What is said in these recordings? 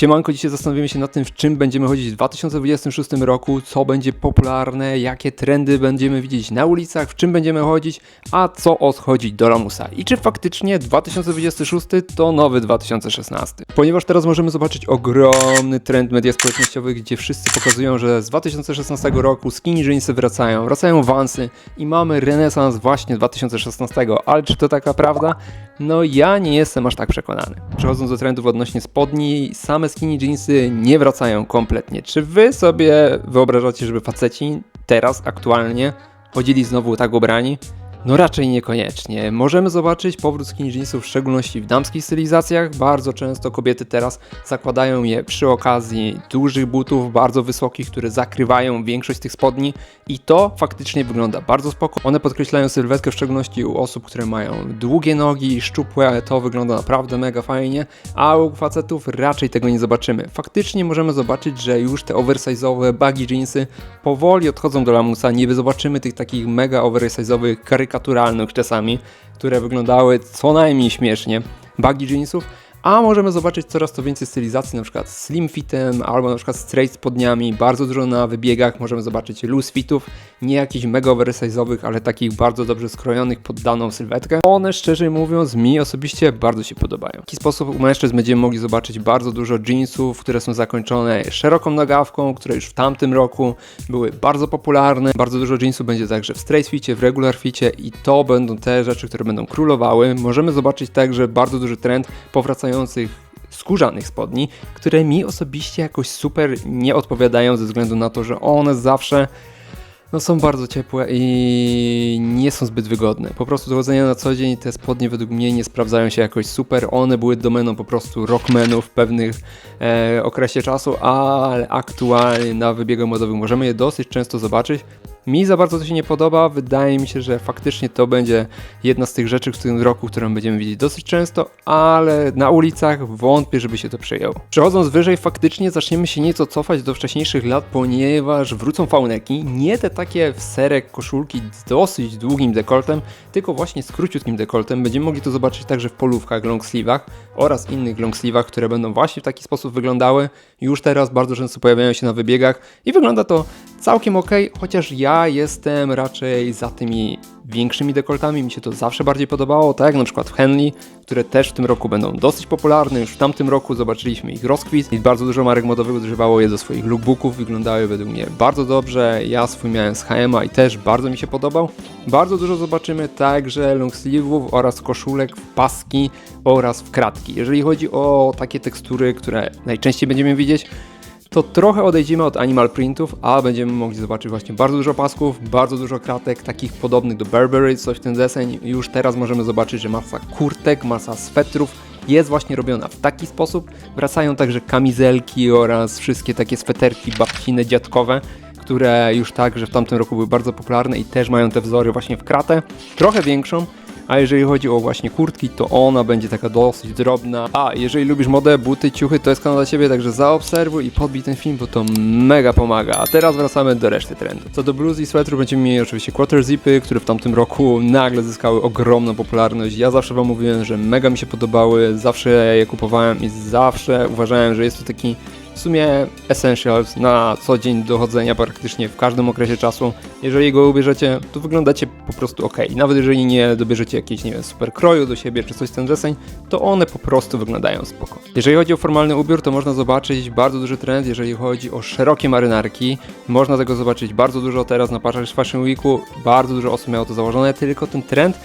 Siemanko, dzisiaj zastanowimy się nad tym, w czym będziemy chodzić w 2026 roku, co będzie popularne, jakie trendy będziemy widzieć na ulicach, w czym będziemy chodzić, a co odchodzić do lamusa. I czy faktycznie 2026 to nowy 2016. Ponieważ teraz możemy zobaczyć ogromny trend mediach społecznościowych, gdzie wszyscy pokazują, że z 2016 roku skinny jeansy wracają, wracają wansy i mamy renesans właśnie 2016. Ale czy to taka prawda? No ja nie jestem aż tak przekonany. Przechodząc do trendów odnośnie spodni, same skinny jeansy nie wracają kompletnie. Czy wy sobie wyobrażacie, żeby faceci teraz aktualnie chodzili znowu tak ubrani? No raczej niekoniecznie. Możemy zobaczyć powrót skinny jeansów, w szczególności w damskich stylizacjach. Bardzo często kobiety teraz zakładają je przy okazji dużych butów, bardzo wysokich, które zakrywają większość tych spodni i to faktycznie wygląda bardzo spoko. One podkreślają sylwetkę, w szczególności u osób, które mają długie nogi, szczupłe, to wygląda naprawdę mega fajnie, a u facetów raczej tego nie zobaczymy. Faktycznie możemy zobaczyć, że już te oversize'owe baggy jeansy powoli odchodzą do lamusa, nie zobaczymy tych takich mega oversize'owych, karykaturalnych czasami, które wyglądały co najmniej śmiesznie, baggy jeansów, a możemy zobaczyć coraz to więcej stylizacji, na przykład slim fitem albo na przykład straight spodniami, bardzo dużo na wybiegach, możemy zobaczyć loose fitów, nie jakichś mega oversize'owych, ale takich bardzo dobrze skrojonych pod daną sylwetkę. One szczerze mówiąc mi osobiście bardzo się podobają. W taki sposób u mężczyzn będziemy mogli zobaczyć bardzo dużo jeansów, które są zakończone szeroką nogawką, które już w tamtym roku były bardzo popularne. Bardzo dużo jeansów będzie także w straight ficie, w regular ficie i to będą te rzeczy, które będą królowały. Możemy zobaczyć także bardzo duży trend powracających skórzanych spodni, które mi osobiście jakoś super nie odpowiadają ze względu na to, że one zawsze no, są bardzo ciepłe i nie są zbyt wygodne. Po prostu do chodzenia na co dzień te spodnie według mnie nie sprawdzają się jakoś super. One były domeną po prostu rockmenów w pewnych e, okresie czasu, ale aktualnie na wybiegu modowym możemy je dosyć często zobaczyć. Mi za bardzo to się nie podoba. Wydaje mi się, że faktycznie to będzie jedna z tych rzeczy w tym roku, którą będziemy widzieć dosyć często, ale na ulicach wątpię, żeby się to przyjęło. Przechodząc wyżej, faktycznie zaczniemy się nieco cofać do wcześniejszych lat, ponieważ wrócą fauneki. Nie te takie w serek koszulki z dosyć długim dekoltem, tylko właśnie z króciutkim dekoltem. Będziemy mogli to zobaczyć także w polówkach, longsleeve'ach oraz innych longsleeve'ach, które będą właśnie w taki sposób wyglądały. Już teraz bardzo często pojawiają się na wybiegach i wygląda to całkiem ok, chociaż ja jestem raczej za tymi większymi dekoltami, mi się to zawsze bardziej podobało, tak jak na przykład w Henley, które też w tym roku będą dosyć popularne, już w tamtym roku zobaczyliśmy ich rozkwit. I bardzo dużo marek modowych używało je do swoich lookbooków, wyglądały według mnie bardzo dobrze, ja swój miałem z H&M i też bardzo mi się podobał. Bardzo dużo zobaczymy także longsleeve'ów oraz koszulek w paski oraz w kratki. Jeżeli chodzi o takie tekstury, które najczęściej będziemy widzieć, to trochę odejdziemy od animal printów, a będziemy mogli zobaczyć właśnie bardzo dużo pasków, bardzo dużo kratek, takich podobnych do Burberry, coś w ten deseń. Już teraz możemy zobaczyć, że masa kurtek, masa swetrów jest właśnie robiona w taki sposób. Wracają także kamizelki oraz wszystkie takie sweterki babcine, dziadkowe, które już także w tamtym roku były bardzo popularne i też mają te wzory właśnie w kratę, trochę większą, a jeżeli chodzi o właśnie kurtki, to ona będzie taka dosyć drobna. A jeżeli lubisz modę, buty, ciuchy, to jest kanał dla Ciebie, także zaobserwuj i podbij ten film, bo to mega pomaga. A teraz wracamy do reszty trendu. Co do bluz i swetrów będziemy mieli oczywiście quarter zipy, które w tamtym roku nagle zyskały ogromną popularność. Ja zawsze Wam mówiłem, że mega mi się podobały, zawsze je kupowałem i zawsze uważałem, że jest to taki w sumie essentials na co dzień dochodzenia praktycznie w każdym okresie czasu. Jeżeli go ubierzecie, to wyglądacie po prostu ok. Nawet jeżeli nie dobierzecie jakiegoś, nie wiem, super kroju do siebie czy coś ten deseń, to one po prostu wyglądają spoko. Jeżeli chodzi o formalny ubiór, to można zobaczyć bardzo duży trend, jeżeli chodzi o szerokie marynarki. Można tego zobaczyć bardzo dużo teraz na Paris Fashion Weeku. Bardzo dużo osób miało to założone, tylko ten trend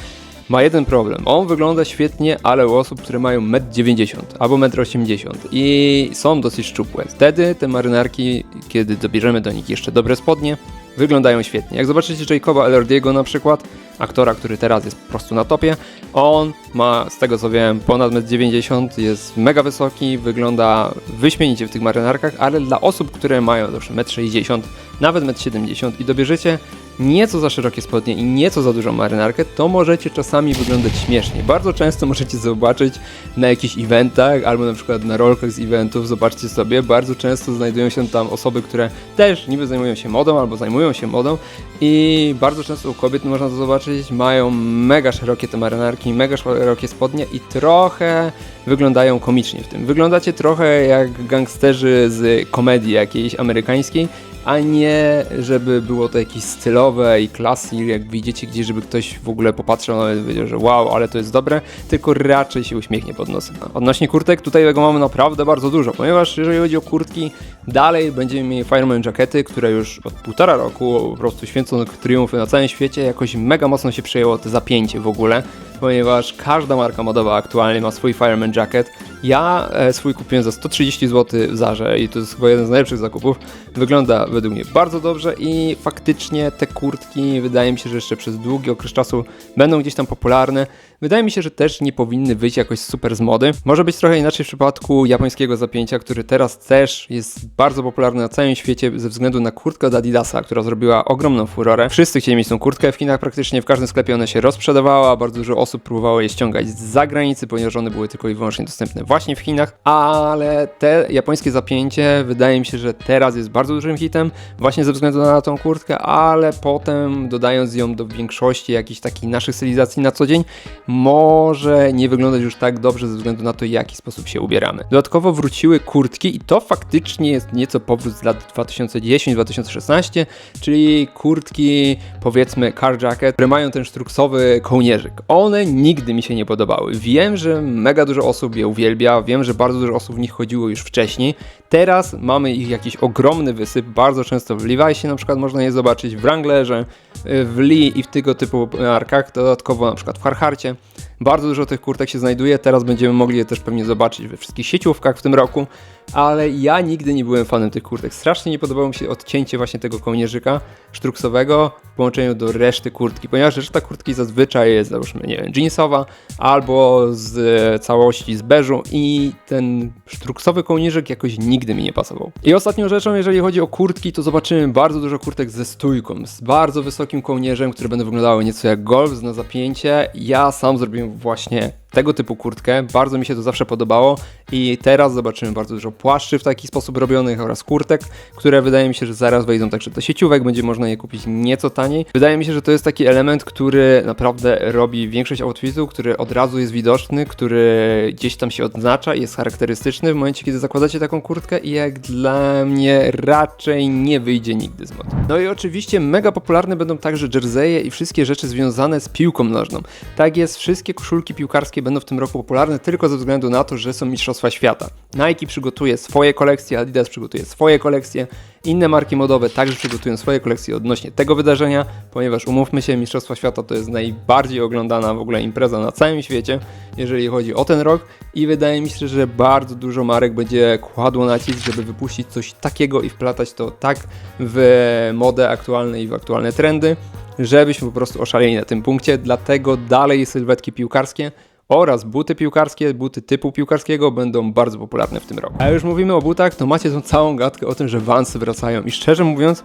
ma jeden problem. On wygląda świetnie, ale u osób, które mają 1,90 m albo 1,80 m i są dosyć szczupłe. Wtedy te marynarki, kiedy dobierzemy do nich jeszcze dobre spodnie, wyglądają świetnie. Jak zobaczycie Jacoba Elordiego na przykład, aktora, który teraz jest po prostu na topie, on ma, z tego co wiem, ponad 1,90 m, jest mega wysoki, wygląda wyśmienicie w tych marynarkach, ale dla osób, które mają zawsze 1,60 m, nawet 1,70 m i dobierzecie nieco za szerokie spodnie i nieco za dużą marynarkę, to możecie czasami wyglądać śmiesznie. Bardzo często możecie zobaczyć na jakichś eventach albo na przykład na rolkach z eventów, zobaczcie sobie, bardzo często znajdują się tam osoby, które też niby zajmują się modą albo zajmują się modą i bardzo często u kobiet można to zobaczyć, mają mega szerokie te marynarki, mega szerokie spodnie i trochę wyglądają komicznie w tym. Wyglądacie trochę jak gangsterzy z komedii jakiejś amerykańskiej, a nie żeby było to jakieś stylowe i classy, jak widzicie gdzieś, żeby ktoś w ogóle popatrzył nawet i powiedział, że wow, ale to jest dobre, tylko raczej się uśmiechnie pod nosem. Odnośnie kurtek, tutaj tego mamy naprawdę bardzo dużo, ponieważ jeżeli chodzi o kurtki, dalej będziemy mieli Fireman Jackety, które już od półtora roku po prostu święcą triumfy na całym świecie, jakoś mega mocno się przejęło to zapięcie w ogóle, ponieważ każda marka modowa aktualnie ma swój Fireman Jacket. Ja e, swój kupiłem za 130 zł w Zarze i to jest chyba jeden z najlepszych zakupów. Wygląda według mnie bardzo dobrze i faktycznie te kurtki wydaje mi się, że jeszcze przez długi okres czasu będą gdzieś tam popularne. Wydaje mi się, że też nie powinny wyjść jakoś super z mody. Może być trochę inaczej w przypadku japońskiego zapięcia, który teraz też jest bardzo popularny na całym świecie ze względu na kurtkę od Adidasa, która zrobiła ogromną furorę. Wszyscy chcieli mieć tą kurtkę w Chinach, praktycznie w każdym sklepie ona się rozprzedawała, bardzo dużo osób próbowało je ściągać z zagranicy, ponieważ one były tylko i wyłącznie dostępne właśnie w Chinach, ale te japońskie zapięcie wydaje mi się, że teraz jest bardzo dużym hitem, właśnie ze względu na tą kurtkę, ale potem dodając ją do większości jakichś takich naszych stylizacji na co dzień, może nie wyglądać już tak dobrze ze względu na to, w jaki sposób się ubieramy. Dodatkowo wróciły kurtki i to faktycznie jest nieco powrót z lat 2010-2016, czyli kurtki powiedzmy car jacket, które mają ten sztruksowy kołnierzyk. One nigdy mi się nie podobały. Wiem, że mega dużo osób je uwielbia, wiem, że bardzo dużo osób w nich chodziło już wcześniej. Teraz mamy ich jakiś ogromny wysyp, bardzo często w Levi'sie na przykład można je zobaczyć, w Wranglerze, w Lee i w tego typu markach, dodatkowo na przykład w Carharcie. Bardzo dużo tych kurtek się znajduje, teraz będziemy mogli je też pewnie zobaczyć we wszystkich sieciówkach w tym roku, ale ja nigdy nie byłem fanem tych kurtek. Strasznie nie podobało mi się odcięcie właśnie tego kołnierzyka sztruksowego w połączeniu do reszty kurtki, ponieważ reszta kurtki zazwyczaj jest załóżmy, nie wiem, jeansowa albo z całości z beżu i ten sztruksowy kołnierzyk jakoś nigdy mi nie pasował. I ostatnią rzeczą, jeżeli chodzi o kurtki, to zobaczymy bardzo dużo kurtek ze stójką, z bardzo wysokim kołnierzem, które będą wyglądały nieco jak golf na zapięcie. Ja sam zrobiłem właśnie tego typu kurtkę. Bardzo mi się to zawsze podobało i teraz zobaczymy bardzo dużo płaszczy w taki sposób robionych oraz kurtek, które wydaje mi się, że zaraz wejdą także do sieciówek, będzie można je kupić nieco taniej. Wydaje mi się, że to jest taki element, który naprawdę robi większość outfitu, który od razu jest widoczny, który gdzieś tam się odznacza i jest charakterystyczny w momencie, kiedy zakładacie taką kurtkę i jak dla mnie raczej nie wyjdzie nigdy z mody. No i oczywiście mega popularne będą także jerseje i wszystkie rzeczy związane z piłką nożną. Tak jest, wszystkie koszulki piłkarskie będą w tym roku popularne tylko ze względu na to, że są Mistrzostwa Świata. Nike przygotuje swoje kolekcje, Adidas przygotuje swoje kolekcje, inne marki modowe także przygotują swoje kolekcje odnośnie tego wydarzenia, ponieważ umówmy się, Mistrzostwa Świata to jest najbardziej oglądana w ogóle impreza na całym świecie, jeżeli chodzi o ten rok. I wydaje mi się, że bardzo dużo marek będzie kładło nacisk, żeby wypuścić coś takiego i wplatać to tak w modę aktualne i w aktualne trendy, żebyśmy po prostu oszaleli na tym punkcie, dlatego dalej sylwetki piłkarskie oraz buty piłkarskie, buty typu piłkarskiego będą bardzo popularne w tym roku. A już mówimy o butach, to macie tą całą gadkę o tym, że Vansy wracają i szczerze mówiąc,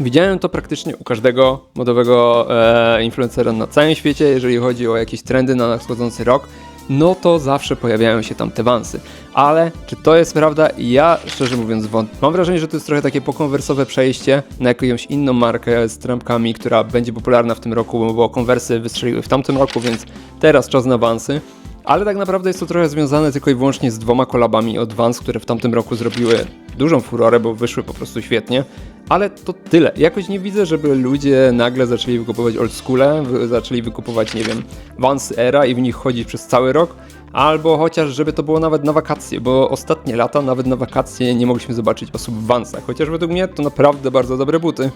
Widziałem to praktycznie u każdego modowego e, influencera na całym świecie, jeżeli chodzi o jakieś trendy na nadchodzący rok no to zawsze pojawiają się tam te wansy. Ale czy to jest prawda? Ja szczerze mówiąc wątpię. Mam wrażenie, że to jest trochę takie pokonwersowe przejście na jakąś inną markę z trampkami, która będzie popularna w tym roku, bo konwersy wystrzeliły w tamtym roku, więc teraz czas na wansy. Ale tak naprawdę jest to trochę związane tylko i wyłącznie z dwoma kolabami od Vans, które w tamtym roku zrobiły dużą furorę, bo wyszły po prostu świetnie. Ale to tyle. Jakoś nie widzę, żeby ludzie nagle zaczęli wykupować old schoole, zaczęli wykupować, nie wiem, Vans Era i w nich chodzić przez cały rok. Albo chociaż, żeby to było nawet na wakacje, bo ostatnie lata, nawet na wakacje, nie mogliśmy zobaczyć osób w Vansach. Chociaż według mnie to naprawdę bardzo dobre buty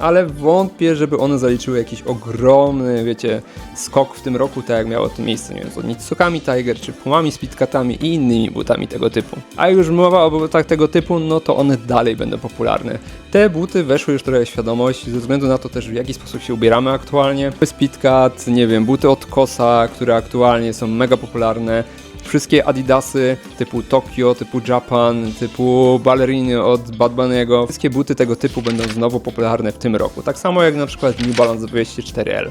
ale wątpię, żeby one zaliczyły jakiś ogromny, wiecie, skok w tym roku, tak jak miało to miejsce, nie wiem, z Onitsukami Tiger, czy Pumami Speedcatami i innymi butami tego typu. A już mowa o butach tego typu, no to one dalej będą popularne. Te buty weszły już trochę w świadomość, ze względu na to też w jaki sposób się ubieramy aktualnie. Speedcat, nie wiem, buty od Kosa, które aktualnie są mega popularne, wszystkie adidasy typu Tokyo, typu Japan, typu balleriny od Bad Bunny'ego, wszystkie buty tego typu będą znowu popularne w tym roku. Tak samo jak na przykład New Balance 24L.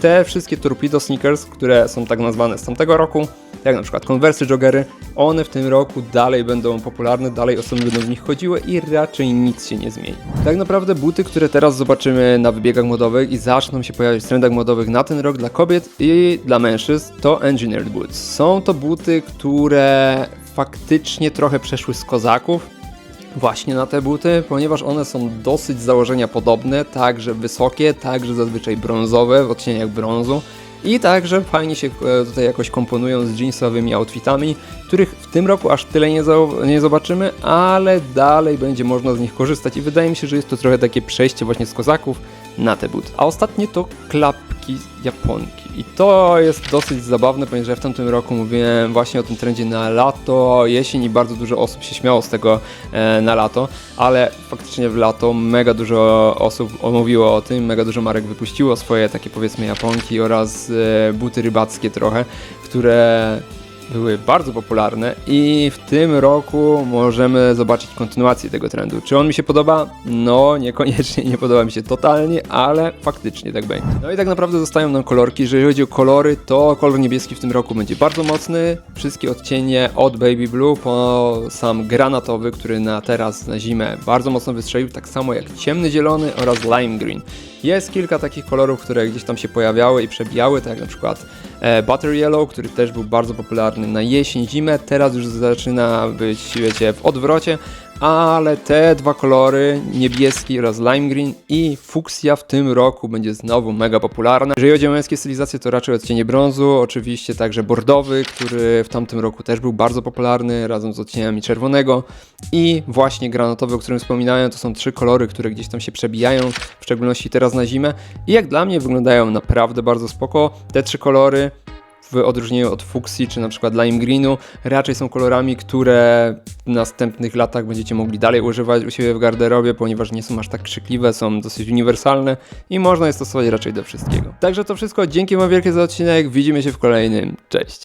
Te wszystkie Torpedo Sneakers, które są tak nazwane z tamtego roku, jak na przykład Converse Joggery, one w tym roku dalej będą popularne, dalej osoby będą w nich chodziły i raczej nic się nie zmieni. Tak naprawdę buty, które teraz zobaczymy na wybiegach modowych i zaczną się pojawiać w trendach modowych na ten rok dla kobiet i dla mężczyzn, to Engineered Boots. Są to buty, które faktycznie trochę przeszły z kozaków, właśnie na te buty, ponieważ one są dosyć z założenia podobne, także wysokie, także zazwyczaj brązowe w odcieniach brązu i także fajnie się e, tutaj jakoś komponują z jeansowymi outfitami, których w tym roku aż tyle nie, nie zobaczymy, ale dalej będzie można z nich korzystać. I wydaje mi się, że jest to trochę takie przejście właśnie z kozaków na te buty. A ostatnie to klapki Japonki. I to jest dosyć zabawne, ponieważ ja w tamtym roku mówiłem właśnie o tym trendzie na lato, jesień i bardzo dużo osób się śmiało z tego e, na lato, ale faktycznie w lato mega dużo osób mówiło o tym, mega dużo marek wypuściło swoje takie powiedzmy Japonki oraz e, buty rybackie trochę, które były bardzo popularne i w tym roku możemy zobaczyć kontynuację tego trendu. Czy on mi się podoba? No, niekoniecznie, nie podoba mi się totalnie, ale faktycznie tak będzie. No i tak naprawdę zostają nam kolorki. Jeżeli chodzi o kolory, to kolor niebieski w tym roku będzie bardzo mocny. Wszystkie odcienie od Baby Blue po sam granatowy, który na teraz na zimę bardzo mocno wystrzelił, tak samo jak ciemny zielony oraz lime green. Jest kilka takich kolorów, które gdzieś tam się pojawiały i przebijały, tak jak na przykład e, Butter Yellow, który też był bardzo popularny na jesień, zimę, teraz już zaczyna być, wiecie, w odwrocie, ale te dwa kolory, niebieski oraz lime green i fuksja w tym roku będzie znowu mega popularna. Jeżeli chodzi o męskie stylizacje, to raczej odcienie brązu, oczywiście także bordowy, który w tamtym roku też był bardzo popularny, razem z odcieniami czerwonego i właśnie granatowy, o którym wspominałem, to są trzy kolory, które gdzieś tam się przebijają, w szczególności teraz na zimę i jak dla mnie wyglądają naprawdę bardzo spoko. Te trzy kolory w odróżnieniu od fuksji czy na przykład lime greenu raczej są kolorami, które w następnych latach będziecie mogli dalej używać u siebie w garderobie, ponieważ nie są aż tak krzykliwe, są dosyć uniwersalne i można je stosować raczej do wszystkiego. Także to wszystko, dzięki wam wielkie za odcinek, widzimy się w kolejnym, cześć!